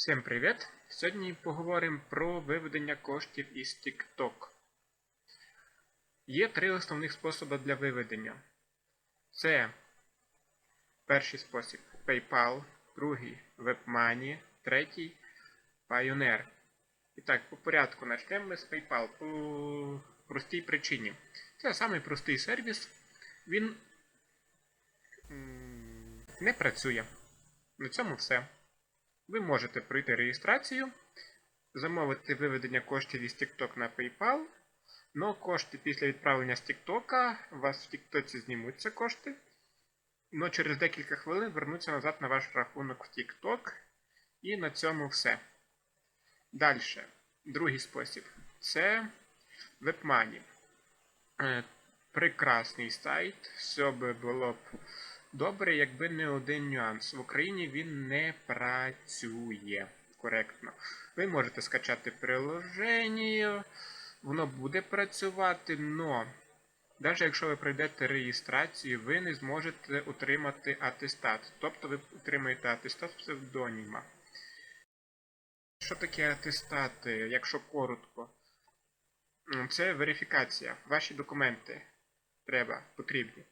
Всім привіт! Сьогодні поговоримо про виведення коштів із TikTok. Є три основних способи для виведення. Це перший спосіб PayPal, другий WebMoney, третій Payoneer. І так, по порядку почнемо ми з PayPal по простій причині. Це самий простий сервіс. Він не працює. На цьому все. Ви можете пройти реєстрацію, замовити виведення коштів із TikTok на PayPal, але кошти після відправлення з TikTok, у вас в TikTok знімуться кошти, але через декілька хвилин вернуться назад на ваш рахунок в TikTok. І на цьому все. Далі. Другий спосіб це WebMoney. Е, Прекрасний сайт, все би було б добре, якби не один нюанс. В Україні він не працює коректно. Ви можете скачати приложення, воно буде працювати, но навіть якщо ви пройдете реєстрацію, ви не зможете отримати атестат. Тобто ви отримаєте атестат псевдоніма. Що таке атестати, якщо коротко? Це верифікація. Ваші документи треба, потрібні.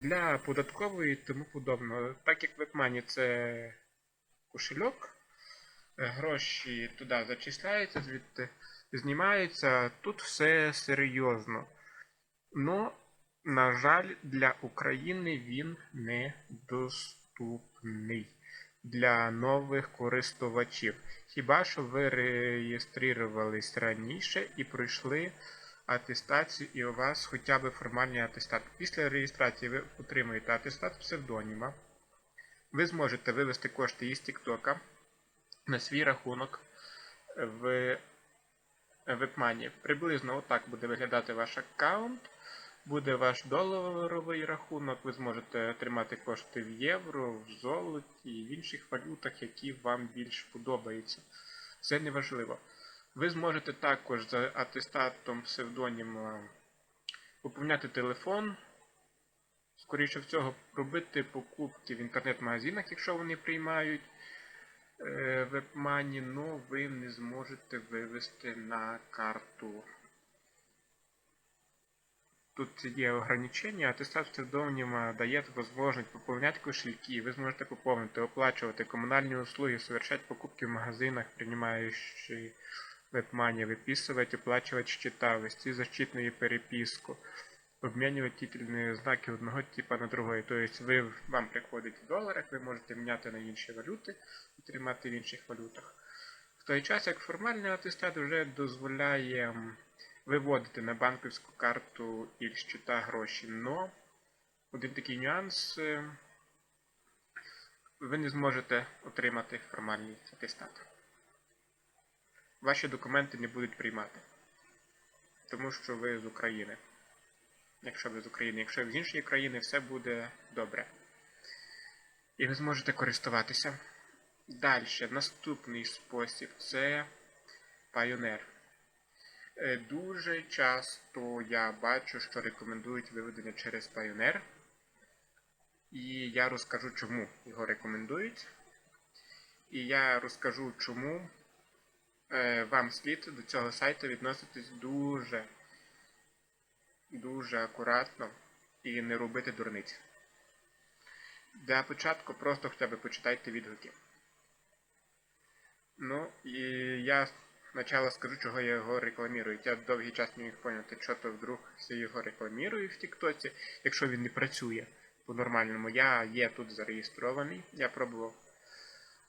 Для податкової і тому подобного. Так як WebMoney це кошельок, е, гроші туди зачисляються, звідти знімаються. Тут все серйозно. Но, на жаль, для України він недоступний для нових користувачів. Хіба що ви реєструвались раніше і пройшли атестацію, і у вас хоча б формальний атестат. Після реєстрації ви отримуєте атестат псевдоніма. Ви зможете вивести кошти із TikTok на свій рахунок в WebMoney. Приблизно отак буде виглядати ваш аккаунт. Буде ваш доларовий рахунок, ви зможете отримати кошти в євро, в золоті і в інших валютах, які вам більш подобаються. Це не важливо. Ви зможете також за атестатом псевдоніма поповняти телефон, скоріше всього, робити покупки в інтернет-магазинах, якщо вони приймають е, WebMoney, але ви не зможете вивести на карту. Тут є ограничення, атестат псевдонима дає возможность пополнять кошельки, вы сможете пополнить, оплачивать коммунальные услуги, совершать покупки в магазинах, принимающие WebMoney, выписывать, оплачивать счета, вести защитную переписку, обмінювати титульні знаки одного типа на другий. Тобто ви, вам приходить в доларах, ви можете міняти на інші валюти і тримати в інших валютах. В той час, як формальний атестат вже дозволяє виводити на банківську карту і щита гроші. Но один такий нюанс, е, ви не зможете отримати формальний атестат. Ваші документи не будуть приймати. Тому що ви з України. Якщо ви з України, якщо ви з іншої країни, все буде добре. І ви зможете користуватися. Далі, наступний спосіб це Pioneer. Е, Дуже часто я бачу, що рекомендують виведення через Pioneer. І я розкажу, чому його рекомендують. І я розкажу, чому вам слід до цього сайту відноситись дуже, дуже акуратно і не робити дурниць. Для початку просто хоча б почитайте відгуки. Ну, і я спочатку скажу, чого я його рекламірую. Я довгий час не міг поняти, що то вдруг все його рекламірую в Тіктоці, якщо він не працює по-нормальному. Я є тут зареєстрований, я пробував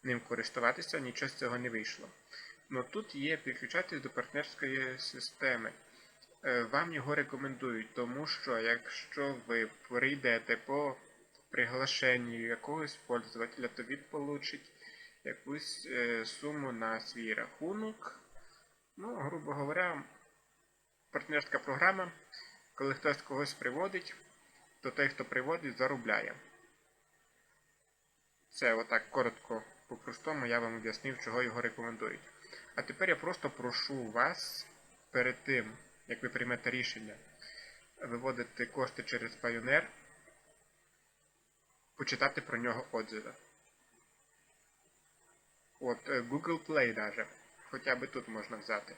ним користуватися, нічого з цього не вийшло. Но тут є підключатись до партнерської системи. Е, Вам його рекомендують, тому що якщо ви прийдете по приглашенню якогось пользователя, то він получить якусь е, суму на свій рахунок. Ну, грубо говоря, партнерська програма, коли хтось когось приводить, то той, хто приводить, заробляє. Це отак коротко по-простому я вам об'яснив, чого його рекомендують. А тепер я просто прошу вас перед тим, як ви приймете рішення виводити кошти через Pioneer, почитати про нього отзиви. От е, Google Play даже. Хоча би тут можна взяти.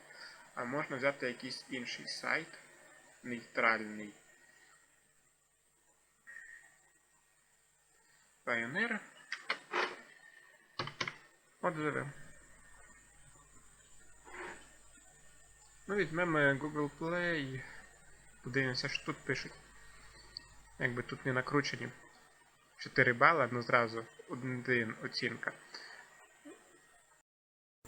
А можна взяти якийсь інший сайт. Нейтральний. Pioneer. Отзиви. Ну, візьмемо Google Play. Подивимося, що тут пишуть. Якби тут не накручені. 4 бала, ну зразу один оцінка.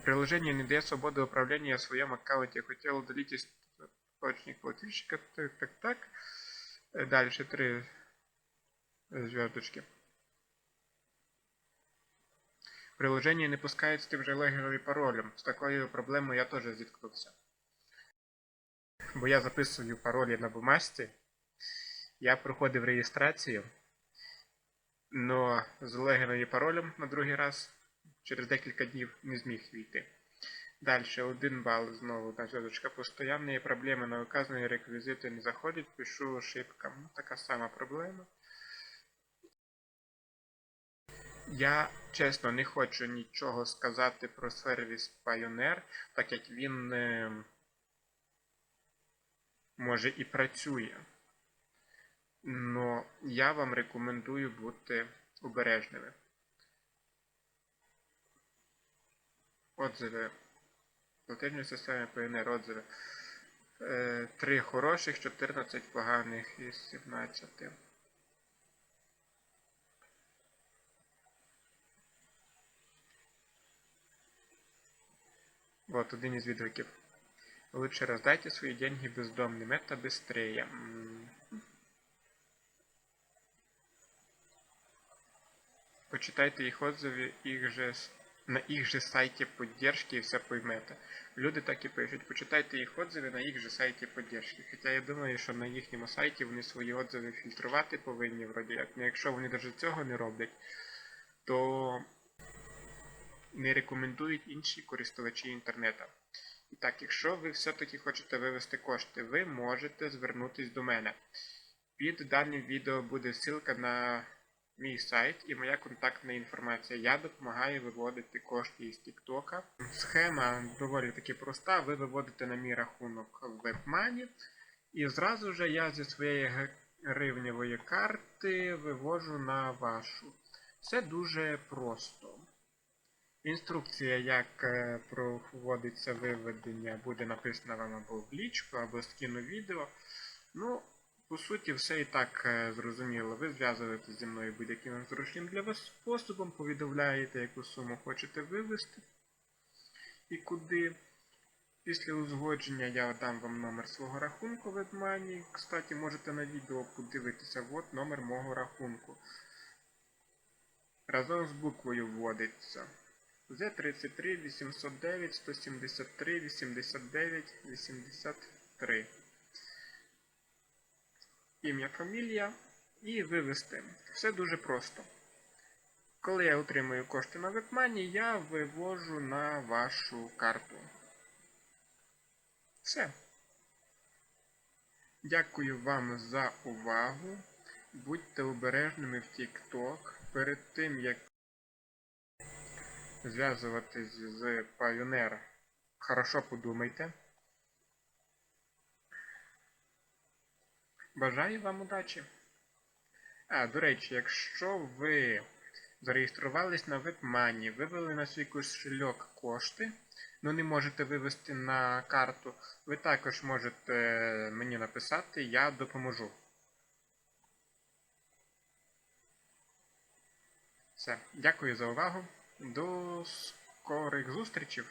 Приложение не дает свободы управления в своем аккаунте. Хотел удалить источник плательщика. Так, так, так. Э, Дальше три звездочки. Приложение не пускает з тим же логіном і паролем. З такою проблемою я теж зіткнувся. Бо я записую паролі на бумажці. Я проходив реєстрацію. Но з логіном паролем на другий раз через декілька днів не зміг війти. Далі, один бал знову одна зв'язочка. Постоянні проблеми на указані реквізити не заходять, пишу ошибка. Ну, така сама проблема. Я чесно не хочу нічого сказати про сервіс Pioneer, так як він е, може і працює. Но я вам рекомендую бути обережними. Отзиви. Платежні системи ПНР отзиви. Е, 3 хороших, 14 поганих із 17. Вот один из відгуків. Лучше роздайте свої деньги бездомним, это быстрее. Почитайте їх отзиви, їх же, на їх же сайті поддержки і все поймете. Люди так і пишуть, почитайте їх отзиви на їх же сайті поддержки. Хоча я думаю, що на їхньому сайті вони свої отзиви фільтрувати повинні, вроді як. Ну якщо вони навіть цього не роблять, то не рекомендують інші користувачі інтернету. Так, якщо ви все-таки хочете вивести кошти, ви можете звернутись до мене. Під даним відео буде ссылка на мій сайт і моя контактна інформація. Я допомагаю виводити кошти із TikTok. Схема доволі таки проста. Ви виводите на мій рахунок WebMoney. І зразу же я зі своєї гривневої карти вивожу на вашу. Все дуже просто. Інструкція, як е, проводиться виведення, буде написана вам або в лічку, або скину відео. Ну, по суті, все і так е, зрозуміло. Ви зв'язуєтеся зі мною будь-яким зручним для вас способом, повідомляєте, яку суму хочете вивести і куди. Після узгодження я дам вам номер свого рахунку в WebMoney. Кстати, можете на відео подивитися, от номер мого рахунку. Разом з буквою вводиться. З33 809 173 89 83. Ім'я, фамілія і вивести. Все дуже просто. Коли я отримую кошти на WebMoney, я вивожу на вашу карту. Все. Дякую вам за увагу. Будьте обережними в TikTok. Перед тим як зв'язуватись з Pioneer, хорошо подумайте. Бажаю вам удачі! А, до речі, якщо ви зареєструвались на WebMoney, вивели на свій кошельок кошти, ну не можете вивести на карту, ви також можете мені написати, я допоможу. Все, дякую за увагу. До скорих зустрічей!